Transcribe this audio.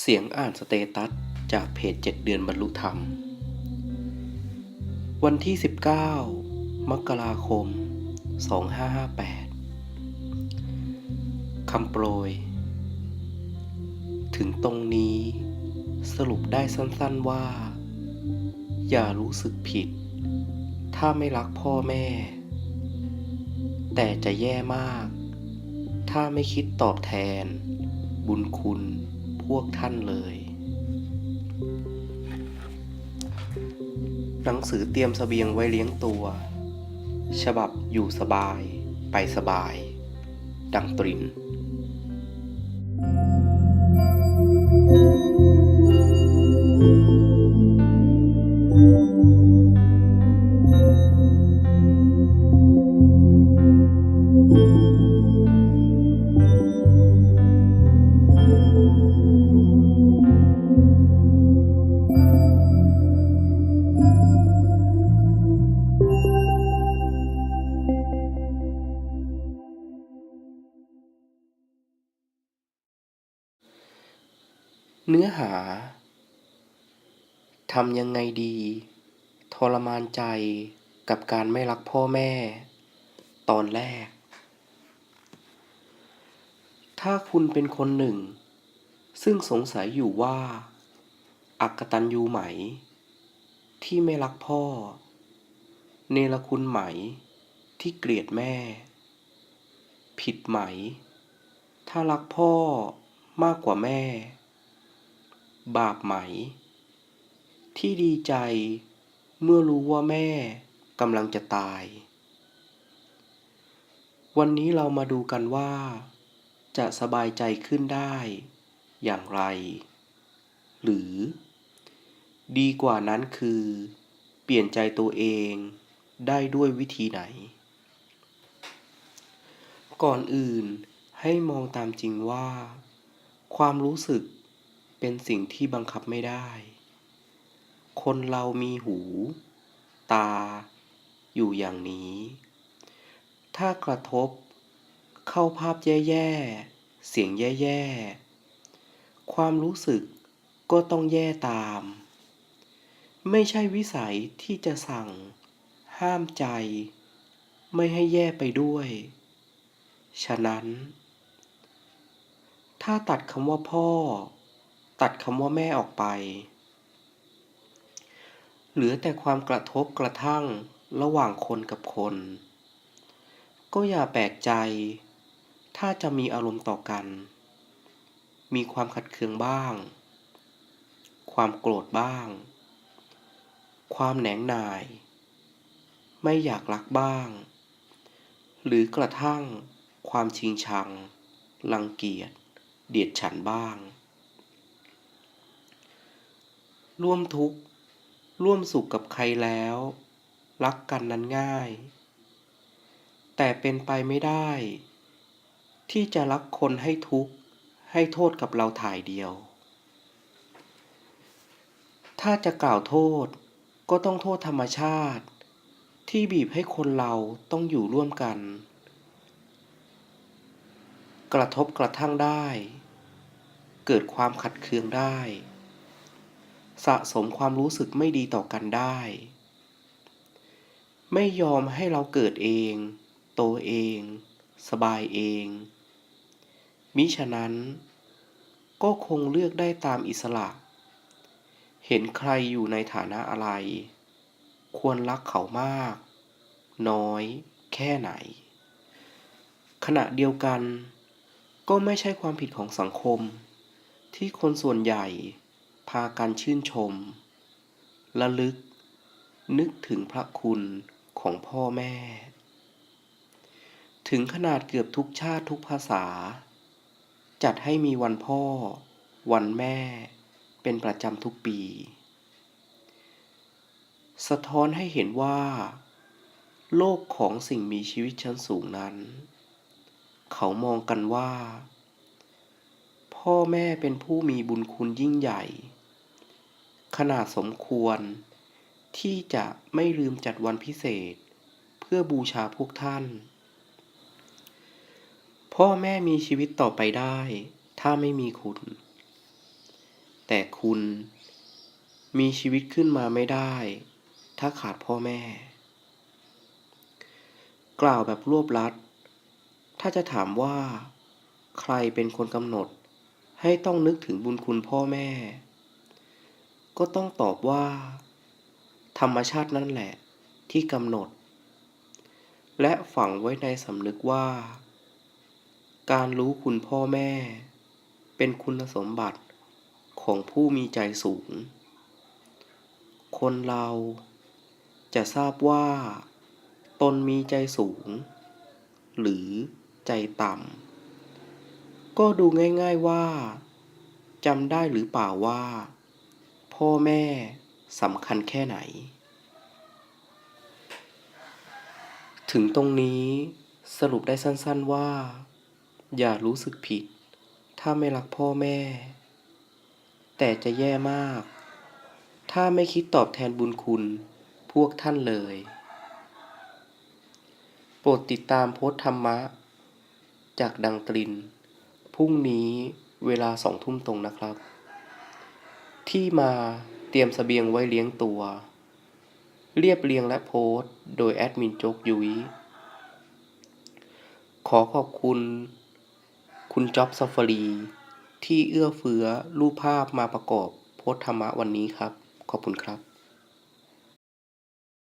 เสียงอ่านสเตตัสจากเพจ 7 เดือนบรรลุธรรม วันที่ 19 มกราคม 2558 คำโปรย ถึงตรงนี้สรุปได้สั้นๆว่า อย่ารู้สึกผิด ถ้าไม่รักพ่อแม่ แต่จะแย่มาก ถ้าไม่คิดตอบแทน บุญคุณ พวกท่านเลย หนังสือเตรียมเสบียงไว้เลี้ยงตัว ฉบับอยู่สบาย ไปสบาย ดังตริน เนื้อหา ทำยังไงดี ทรมานใจกับการไม่รักพ่อแม่ ตอนแรก ถ้าคุณเป็นคนหนึ่ง ซึ่งสงสัยอยู่ว่า อักตันยูไหม ที่ไม่รักพ่อ เนรคุณไหม ที่เกลียดแม่ ผิดไหม ถ้ารักพ่อมากกว่าแม่ บาปไหม ที่ดีใจเมื่อรู้ว่าแม่กำลังจะตาย วันนี้เรามาดูกันว่า จะสบายใจขึ้นได้ อย่างไร หรือ ดีกว่านั้นคือ เปลี่ยนใจตัวเองได้ด้วยวิธีไหน ก่อนอื่นให้มองตามจริงว่า ความรู้สึก เป็นสิ่งที่บังคับไม่ได้ คนเรามีหู ตา อยู่อย่างนี้ ถ้ากระทบ เข้าภาพแย่ๆ เสียงแย่ๆ ความรู้สึกก็ต้องแย่ตาม ไม่ใช่วิสัยที่จะสั่ง ห้ามใจ ไม่ให้แย่ไปด้วย ฉะนั้น ถ้าตัดคำว่าพ่อ ตัดคำว่าแม่ออกไป เหลือแต่ความกระทบกระทั่งระหว่างคนกับคน ก็อย่าแปลกใจ ถ้าจะมีอารมณ์ต่อกัน มีความขัดเคืองบ้าง ความโกรธบ้าง ความแหนงหน่าย ไม่อยากรักบ้าง หรือกระทั่งความชิงชังรังเกียจ เดียดฉันบ้าง ร่วมทุกข์ ร่วมสุขกับใครแล้ว รักกันนั้นง่าย แต่เป็นไปไม่ได้ ที่จะรักคนให้ทุกข์ ให้โทษกับเราถ่ายเดียว ถ้าจะกล่าวโทษก็ต้องโทษธรรมชาติ ที่บีบให้คนเราต้องอยู่ร่วมกัน กระทบกระทั่งได้ เกิดความขัดเคืองได้ สะสมความรู้สึกไม่ดีต่อกันได้ ไม่ยอมให้เราเกิดเอง โตเอง สบายเอง มิฉะนั้นก็คงเลือกได้ตามอิสระ เห็นใครอยู่ในฐานะอะไร ควรรักเขามาก น้อย แค่ไหน ขณะเดียวกัน ก็ไม่ใช่ความผิดของสังคม ที่คนส่วนใหญ่ พากันชื่นชม ระลึก นึกถึงพระคุณของพ่อแม่ ถึงขนาดเกือบทุกชาติทุกภาษา จัดให้มีวันพ่อ วันแม่ เป็นประจำทุกปี สะท้อนให้เห็นว่า โลกของสิ่งมีชีวิตชั้นสูงนั้น เขามองกันว่าพ่อแม่เป็นผู้มีบุญคุณยิ่งใหญ่ ขนาดสมควร ที่จะไม่ลืมจัดวันพิเศษ เพื่อบูชาพวกท่าน พ่อแม่มีชีวิตต่อไปได้ ถ้าไม่มีคุณ แต่คุณมีชีวิตขึ้นมาไม่ได้ ถ้าขาดพ่อแม่ กล่าวแบบรวบลัด ถ้าจะถามว่า ใครเป็นคนกำหนด ให้ต้องนึกถึงบุญคุณพ่อแม่ ก็ต้องตอบว่า ธรรมชาตินั่นแหละที่กำหนด และฝังไว้ในสำนึกว่า การรู้คุณพ่อแม่ เป็นคุณสมบัติของผู้มีใจสูง คนเราจะทราบว่า ตนมีใจสูง หรือใจต่ำ ก็ดูง่ายๆว่าจำได้หรือเปล่าว่า พ่อแม่สำคัญแค่ไหน ถึงตรงนี้สรุปได้สั้นๆว่า อย่ารู้สึกผิด ถ้าไม่รักพ่อแม่ แต่จะแย่มาก ถ้าไม่คิดตอบแทนบุญคุณพวกท่านเลย โปรดติดตามโพสธรรมะ จากดังตริน พรุ่งนี้เวลาสองทุ่มตรงนะครับ ที่มาเตรียมเสบียงไว้เลี้ยงตัว เรียบเรียงและโพสต์ โดยแอดมินโจกยุ้ยขอขอบคุณ คุณจ็อบซัฟฟารี ที่เอื้อเฟื้อรูปภาพมาประกอบโพสธรรมะวันนี้ครับ ขอบคุณครับ